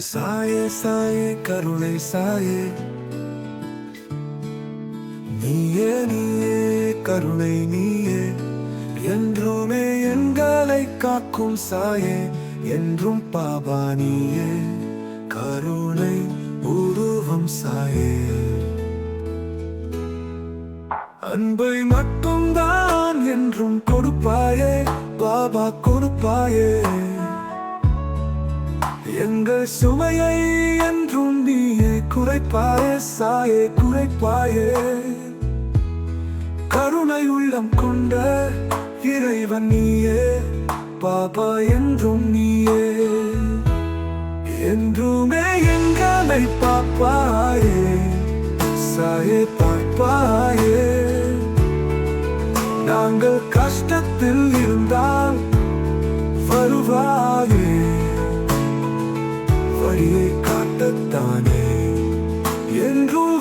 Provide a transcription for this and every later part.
சாயே சாயே கருணை சாயே. நீயே நீயே கருணை நீயே. என்றுமே எங்களை காக்கும் சாயே என்றும் பாபா நீயே. கருணை உருவம் சாயே. அன்பை மட்டும்தான் என்றும் சுமையை என்றும் நீயே குறைப்பாயே சாயே குறைப்பாயே. கருணை உள்ளம் கொண்ட இறைவன் நீயே பாபா என்றும் நீயே. என்றுமே எங்களை பாப்பாயே சாயே பார்ப்பாயே. நாங்கள் கஷ்டத்தில் இருந்தால்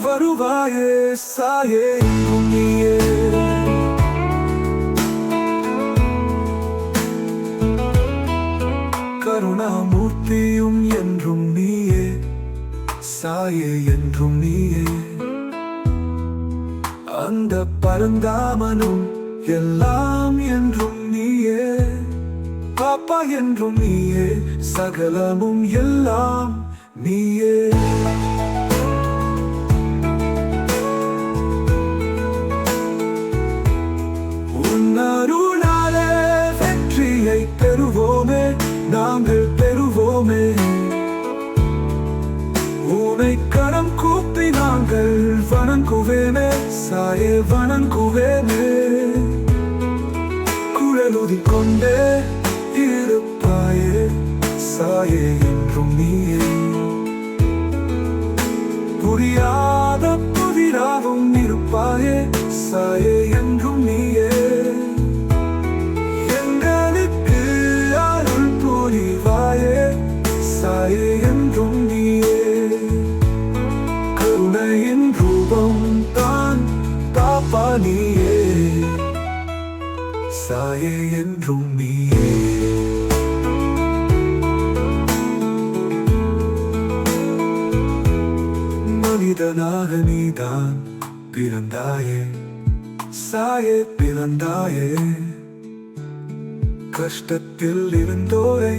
வருவாயே சாயே என்றும் நீயே கருணாமூர்த்தியும் என்றும் நீயே சாயே என்றும் நீயே அந்த பரந்தாமனும் எல்லாம் என்றும் நீயே பாப்பா என்றும் நீயே சகலமும் எல்லாம் நீயே வணங்குவேனே சாயே வணங்குவேனே குழலுதி கொண்டே இருப்பாயே சாயே என்றும் நீயே. புரியாத புதிராகவும் இருப்பாயே சாயே என்றும் பாப்பா நீயே சாயே என்றும் நீயே. மனிதனாக நீதான் பிறந்தாயே சாயே பிறந்தாயே. கஷ்டத்தில் இருந்தோரை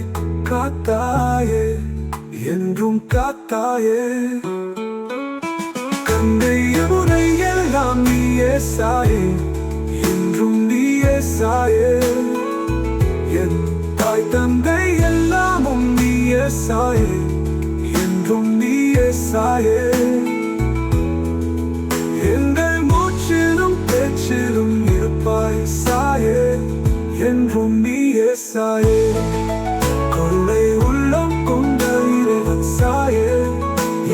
காத்தாயே என்றும் காத்தாயே. சாயே என்றும் நீயே சாயே என் தாய் தந்தை எல்லாமும் நீயே சாயே என்றும் நீயே சாயே எங்கள் மூச்சிலும் பேச்சிலும் இருப்பாய் சாயே என்றும் நீயே சாயே கொள்ளை உள்ளம் கொண்ட இறைவன் சாயே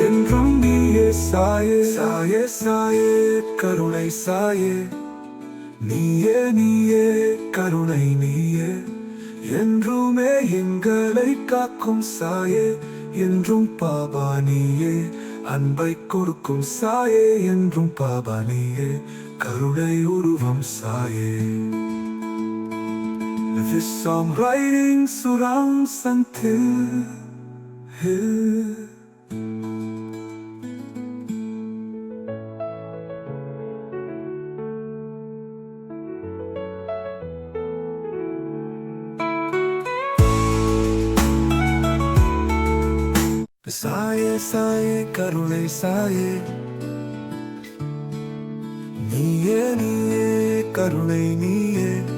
என்றும் நீயே சாயே சாயே சாயே. கருணை சாயே. நீயே நீயே கருணை நீயே. என்றுமே எங்களை காக்கும் சாயே. என்றும் பாபா நீயே. அன்பை கொடுக்கும் சாயே. என்றும் பாபா நீயே. கருணை உருவம் சாயே. This song writing surrounds until here. சாயே சாயே கருணை சாயே. நீயே நீயே கருணை நீயே.